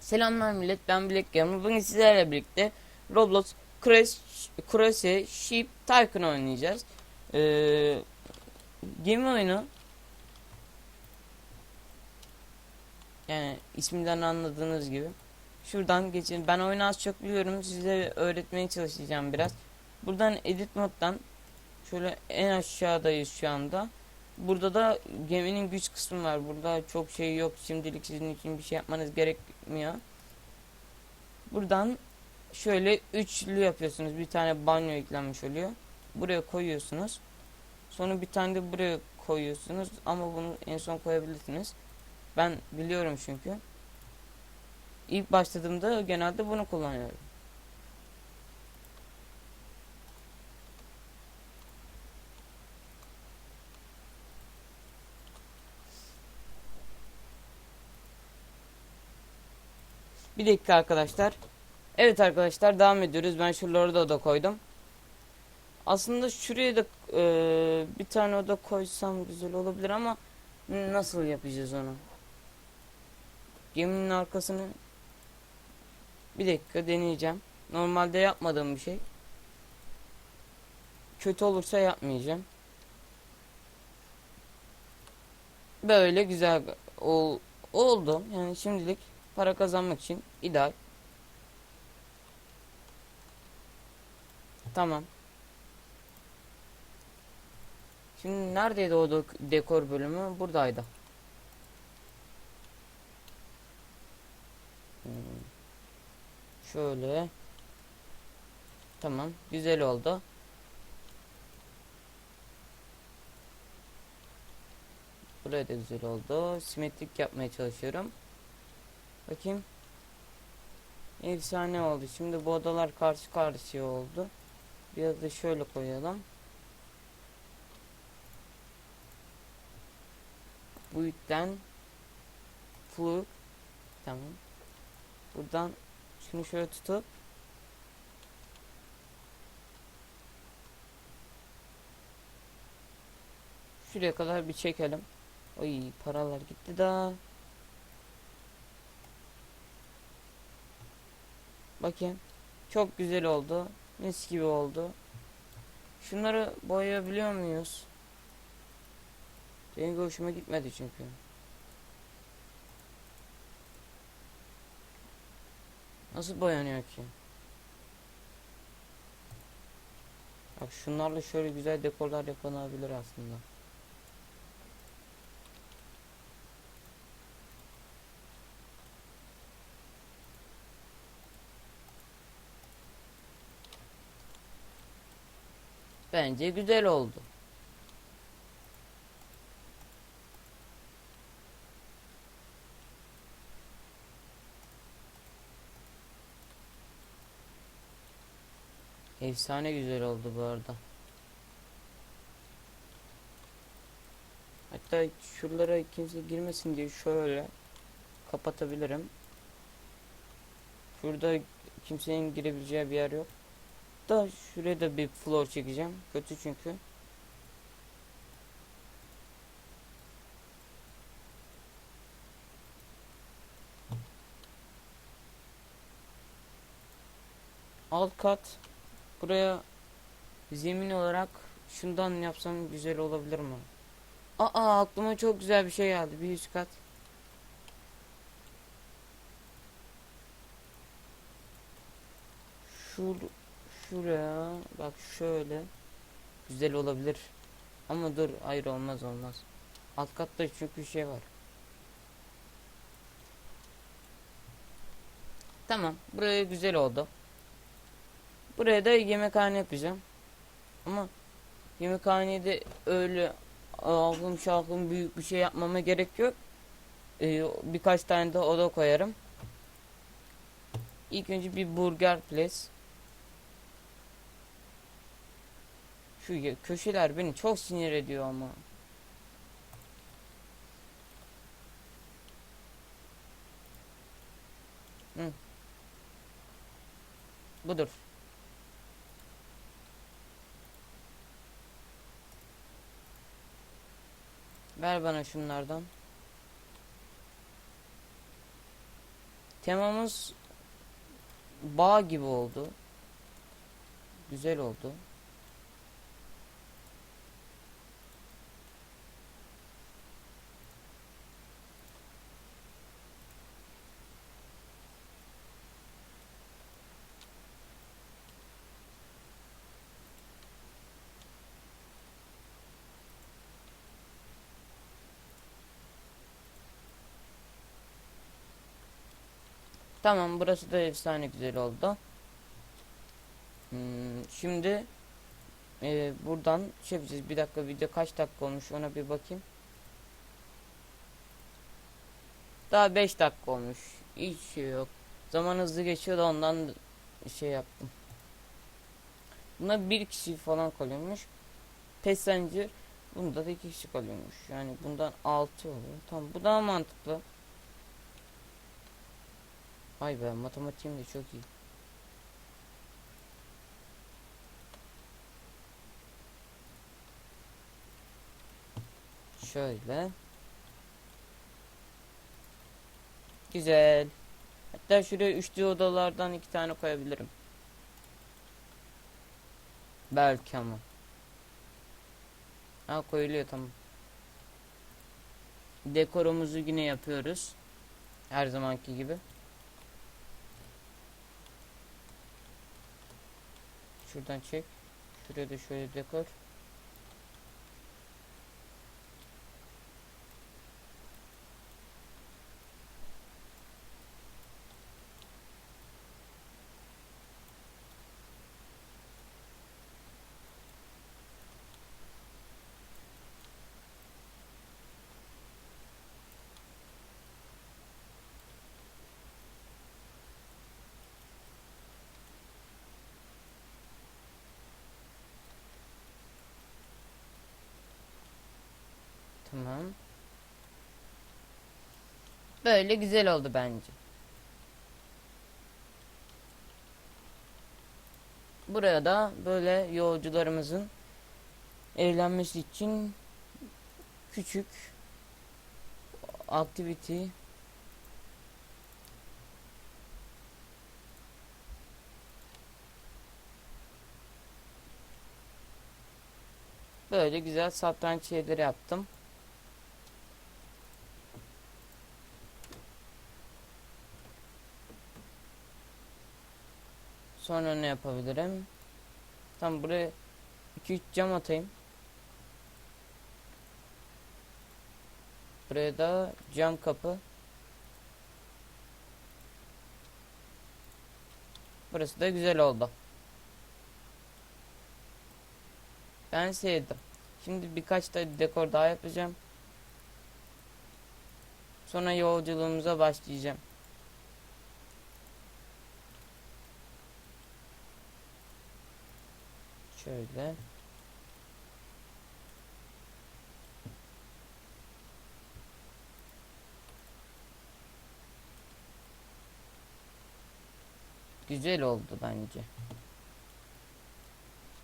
Selamlar millet ben Black Gamer. Bugün sizlerle birlikte Roblox Crash Sheep Tycoon oynayacağız. Ee, game oyunu yani isminden anladığınız gibi. Şuradan geçin. Ben oyunu az çok biliyorum. Size öğretmeye çalışacağım biraz. Buradan edit moddan şöyle en aşağıdayız şu anda. Burada da geminin güç kısmı var. Burada çok şey yok. Şimdilik sizin için bir şey yapmanız gerekmiyor. Buradan şöyle üçlü yapıyorsunuz. Bir tane banyo eklenmiş oluyor. Buraya koyuyorsunuz. Sonra bir tane de buraya koyuyorsunuz. Ama bunu en son koyabilirsiniz. Ben biliyorum çünkü. İlk başladığımda genelde bunu kullanıyorum. Bir dakika arkadaşlar. Evet arkadaşlar devam ediyoruz. Ben şuraları da oda koydum. Aslında şuraya da e, bir tane oda koysam güzel olabilir ama nasıl yapacağız onu? Geminin arkasını bir dakika deneyeceğim. Normalde yapmadığım bir şey. Kötü olursa yapmayacağım. Böyle güzel ol, oldu. Yani şimdilik para kazanmak için ideal. Tamam. Şimdi neredeydi o dek- dekor bölümü? Buradaydı. Hmm. Şöyle. Tamam. Güzel oldu. Buraya da güzel oldu. Simetrik yapmaya çalışıyorum. Bakayım. Efsane oldu. Şimdi bu odalar karşı karşıya oldu. Biraz da şöyle koyalım. Bu yüzden flu tamam. Buradan şunu şöyle tutup şuraya kadar bir çekelim. Oy paralar gitti daha. Bakayım. Çok güzel oldu. Mis gibi oldu. Şunları boyayabiliyor muyuz? Benim hoşuma gitmedi çünkü. Nasıl boyanıyor ki? Bak şunlarla şöyle güzel dekorlar yapılabilir aslında. Bence güzel oldu. Efsane güzel oldu bu arada. Hatta şuralara kimse girmesin diye şöyle kapatabilirim. Şurada kimsenin girebileceği bir yer yok. Da şuraya da bir floor çekeceğim. Kötü çünkü. Alt kat buraya zemin olarak şundan yapsam güzel olabilir mi? Aa aklıma çok güzel bir şey geldi. Bir üst kat. Şur şuraya bak şöyle güzel olabilir. Ama dur hayır olmaz olmaz. Alt katta çünkü şey var. Tamam buraya güzel oldu. Buraya da yemekhane yapacağım. Ama yemekhanede öyle algım şalgım büyük bir şey yapmama gerek yok. Ee, birkaç tane de oda koyarım. İlk önce bir burger place. Şu köşeler beni çok sinir ediyor ama. Hı. Budur. Ver bana şunlardan. Temamız bağ gibi oldu. Güzel oldu. Tamam burası da efsane güzel oldu. Hmm, şimdi e, buradan şey yapacağız. Bir dakika video kaç dakika olmuş ona bir bakayım. Daha 5 dakika olmuş. Hiç şey yok. Zaman hızlı geçiyor da ondan şey yaptım. Buna bir kişi falan kalıyormuş. Passenger bunda da iki kişi kalıyormuş. Yani bundan 6 oluyor. Tamam bu daha mantıklı. Vay be matematiğim de çok iyi. Şöyle. Güzel. Hatta şuraya üçlü odalardan iki tane koyabilirim. Belki ama. Ha koyuluyor tamam. Dekorumuzu yine yapıyoruz. Her zamanki gibi. Şuradan çek. Şuraya da şöyle dekor. Tamam. Böyle güzel oldu bence. Buraya da böyle yolcularımızın eğlenmesi için küçük activity böyle güzel satranç şeyleri yaptım. Sonra ne yapabilirim? Tam buraya 2-3 cam atayım. Buraya da cam kapı. Burası da güzel oldu. Ben sevdim. Şimdi birkaç da dekor daha yapacağım. Sonra yolculuğumuza başlayacağım. Şöyle. Güzel oldu bence.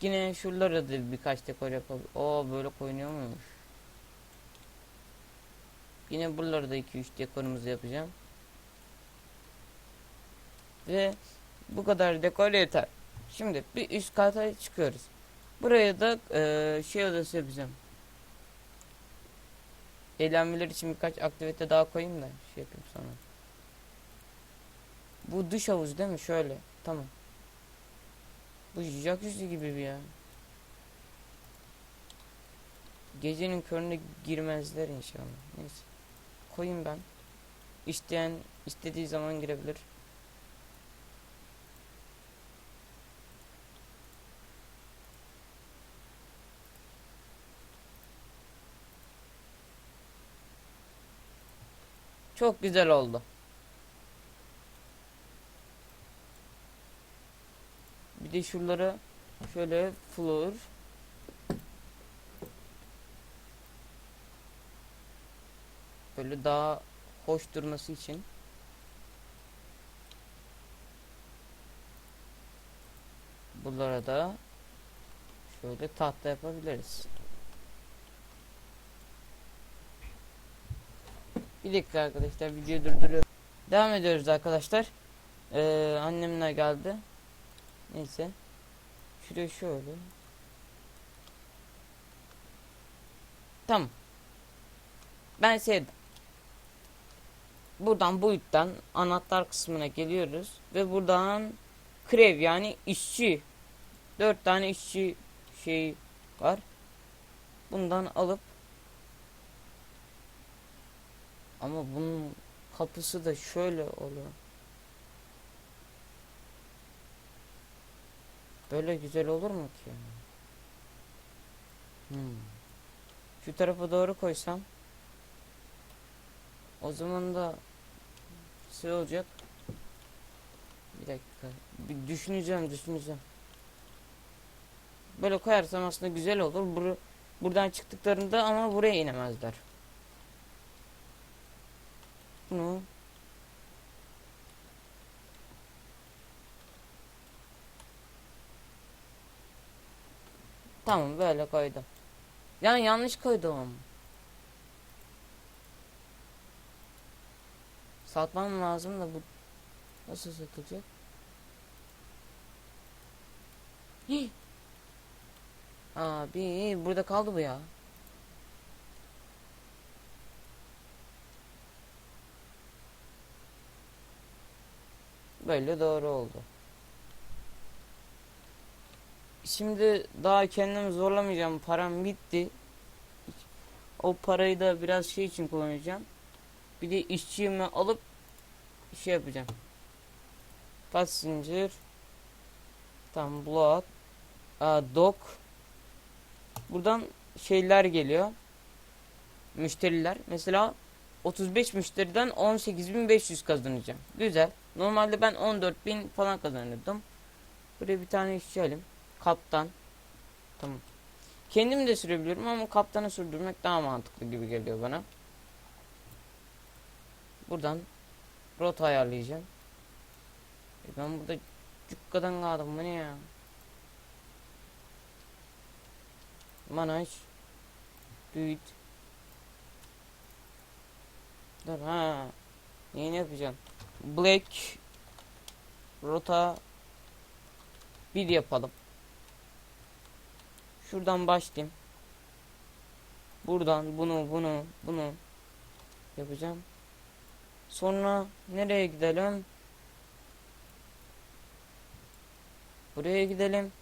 Yine şuralara da birkaç dekor yapalım. Oo böyle koyuyor muymuş? Yine buralara da 2-3 dekorumuzu yapacağım. Ve bu kadar dekor yeter. Şimdi bir üst kata çıkıyoruz. Buraya da e, şey odası yapacağım. Eğlenmeler için birkaç aktivite daha koyayım da şey yapayım sonra. Bu dış havuz değil mi? Şöyle. Tamam. Bu jacuzzi gibi bir ya. Gecenin köründe girmezler inşallah. Neyse. Koyayım ben. İsteyen istediği zaman girebilir. Çok güzel oldu. Bir de şuralara şöyle floor böyle daha hoş durması için bunlara da şöyle tahta yapabiliriz. Bir dakika arkadaşlar videoyu durduruyorum. Devam ediyoruz arkadaşlar. Ee, annemler geldi. Neyse. Şuraya şöyle. Tamam. Ben sevdim. Buradan boyuttan anahtar kısmına geliyoruz ve buradan krev yani işçi dört tane işçi şey var. Bundan alıp ama bunun kapısı da şöyle oluyor. Böyle güzel olur mu ki? Hmm. Şu tarafa doğru koysam o zaman da şey olacak. Bir dakika. Bir düşüneceğim, düşüneceğim. Böyle koyarsam aslında güzel olur. Bur buradan çıktıklarında ama buraya inemezler. Bunu Tamam böyle koydum. Yani yanlış koydum. Satmam lazım da bu nasıl satılacak? Abi burada kaldı bu ya. Böyle doğru oldu. Şimdi daha kendimi zorlamayacağım. Param bitti. O parayı da biraz şey için kullanacağım. Bir de işçiğimi alıp şey yapacağım. Kaç zincir? Tam block. Aa. Buradan şeyler geliyor. Müşteriler. Mesela 35 müşteriden 18.500 kazanacağım. Güzel. Normalde ben 14.000 falan kazanırdım. Buraya bir tane işçi alayım. Kaptan. Tamam. Kendim de sürebiliyorum ama kaptanı sürdürmek daha mantıklı gibi geliyor bana. Buradan rota ayarlayacağım. E ben burada cukkadan kaldım bu ne ya? Manaj. Düğüt. Dur ha. Yeni yapacağım. Black. Rota. Bir yapalım. Şuradan başlayayım. Buradan bunu bunu bunu yapacağım. Sonra nereye gidelim? Buraya gidelim.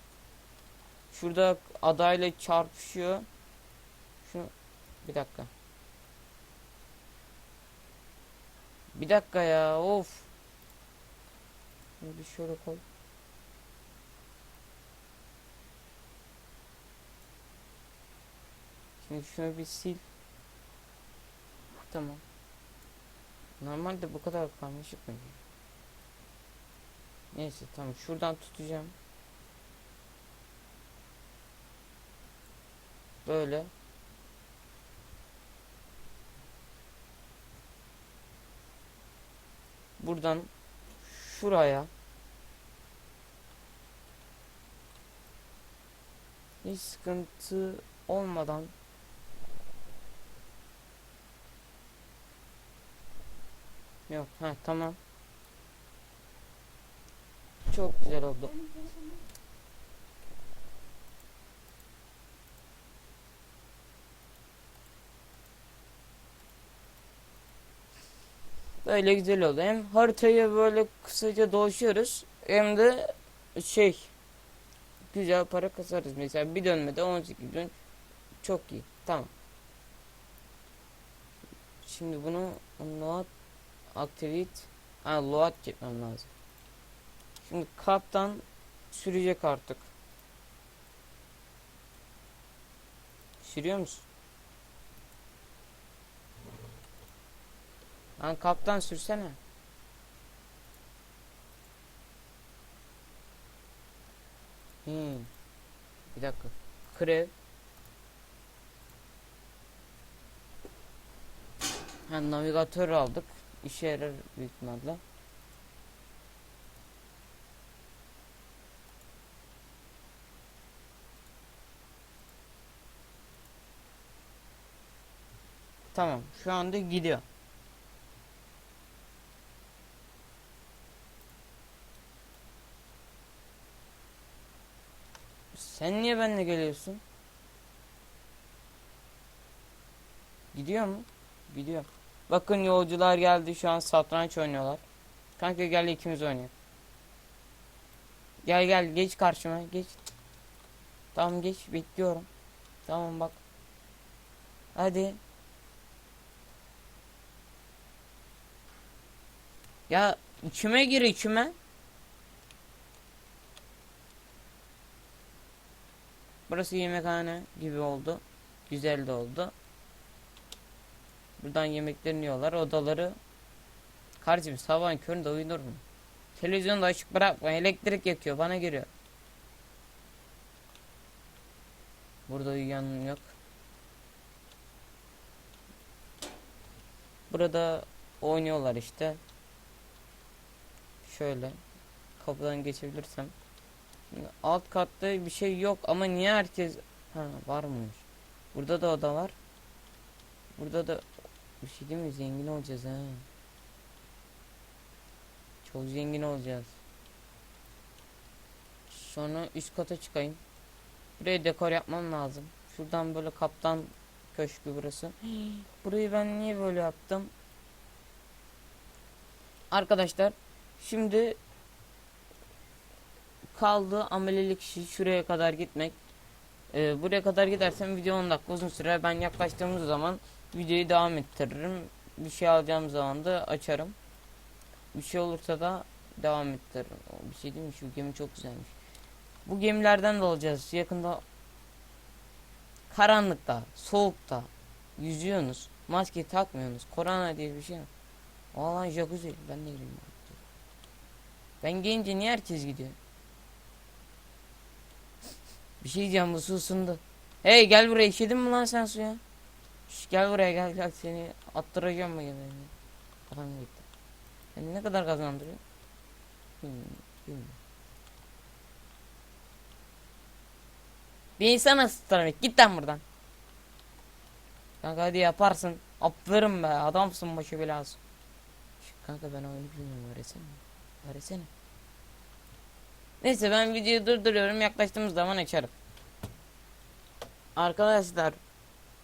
Şurada adayla çarpışıyor. Şu bir dakika. Bir dakika ya of. Bir şöyle koy. Şimdi şunu bir sil. Tamam. Normalde bu kadar karmaşık mı? Neyse tamam şuradan tutacağım. Böyle. Buradan şuraya hiç sıkıntı olmadan Yok ha tamam. Çok güzel oldu. Böyle güzel oldu. Hem haritayı böyle kısaca dolaşıyoruz. Hem de şey güzel para kasarız. Mesela bir dönmede 18 bin çok iyi. Tamam. Şimdi bunu not activate ha load çekmem lazım. Şimdi kaptan sürecek artık. Sürüyor musun? Lan kaptan sürsene. Hmm. Bir dakika. Krev. Ha, navigatör aldık. İşe yarar büyük ihtimalle. Tamam. Şu anda gidiyor. Niye benimle geliyorsun? Gidiyor mu? Gidiyor. Bakın yolcular geldi şu an satranç oynuyorlar. Kanka gel ikimiz oynayalım. Gel gel geç karşıma geç. Tamam geç bekliyorum. Tamam bak. Hadi. Ya içime gir içime. Burası yemekhane gibi oldu. Güzel de oldu. Buradan yemeklerini yiyorlar. Odaları. Kardeşim sabahın köründe uyunur mu? Televizyonu da açık bırakma. Elektrik yakıyor. Bana giriyor. Burada uyuyan yok. Burada oynuyorlar işte. Şöyle. Kapıdan geçebilirsem. Şimdi alt katta bir şey yok ama niye herkes... Ha varmış. Burada da oda var. Burada da bir şey değil mi? Zengin olacağız ha. Çok zengin olacağız. Sonra üst kata çıkayım. Buraya dekor yapmam lazım. Şuradan böyle kaptan köşkü burası. Burayı ben niye böyle yaptım? Arkadaşlar şimdi kaldı amelelik işi şuraya kadar gitmek. Ee, buraya kadar gidersem video 10 dakika uzun sürer. Ben yaklaştığımız zaman videoyu devam ettiririm. Bir şey alacağım zaman da açarım. Bir şey olursa da devam ettiririm. Bir şey değil mi? Şu gemi çok güzelmiş. Bu gemilerden de alacağız. Yakında karanlıkta, soğukta yüzüyorsunuz. Maske takmıyorsunuz. Korona diye bir şey yok. Vallahi jacuzzi. Ben de gireyim. Ben gelince niye herkes gidiyor? Bir şey diyeceğim bu su ısındı. Hey gel buraya işedin mi lan sen suya? Şş, gel buraya gel gel seni attıracağım mı yemeğini? Kafam gitti. Yani ne kadar kazandırıyor? Bilmiyorum. bilmiyorum. Bir insan ısıtırım. Git lan buradan. Kanka hadi yaparsın. Aferin be adamsın başı belası. Kanka ben oyunu bilmiyorum öğretsene. Öğretsene. Neyse ben videoyu durduruyorum. Yaklaştığımız zaman açarım. Arkadaşlar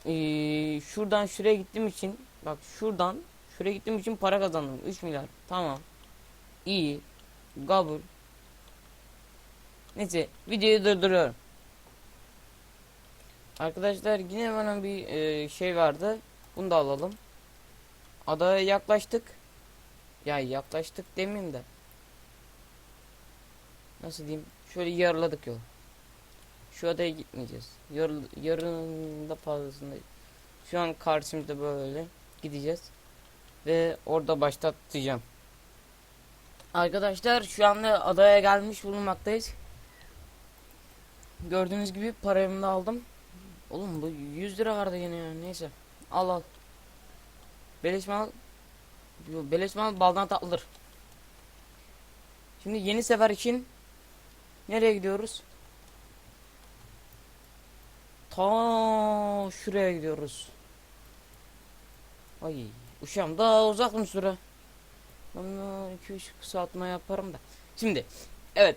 eee, şuradan şuraya gittiğim için bak şuradan şuraya gittiğim için para kazandım. 3 milyar. Tamam. İyi. Kabul. Neyse videoyu durduruyorum. Arkadaşlar yine bana bir eee, şey vardı. Bunu da alalım. Adaya yaklaştık. Ya yaklaştık demeyeyim de. Nasıl diyeyim? Şöyle yarıladık yol. Şu adaya gitmeyeceğiz. Yar, yarının da fazlasında. Şu an karşımızda böyle gideceğiz. Ve orada başlatacağım. Arkadaşlar şu anda adaya gelmiş bulunmaktayız. Gördüğünüz gibi paramı da aldım. Oğlum bu 100 lira vardı yine ya. Neyse. Al al. Beleş mal. Beleş mal baldan tatlıdır. Şimdi yeni sefer için nereye gidiyoruz? Ta şuraya gidiyoruz. Ay uşağım daha uzak mı süre? Onu 2-3 kısaltma yaparım da. Şimdi evet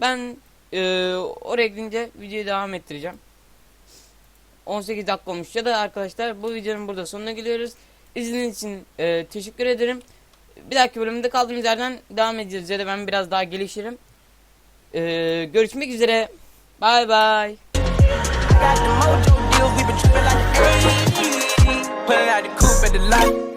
ben e, oraya gidince videoyu devam ettireceğim. 18 dakika olmuş ya da arkadaşlar bu videonun burada sonuna geliyoruz. İzlediğiniz için e, teşekkür ederim. Bir dahaki bölümde kaldığımız yerden devam edeceğiz ya da ben biraz daha gelişirim. E, görüşmek üzere. Bye bye. got the mojo deals, we been trippin' like the 80s. Pulling out the coupe at the lot.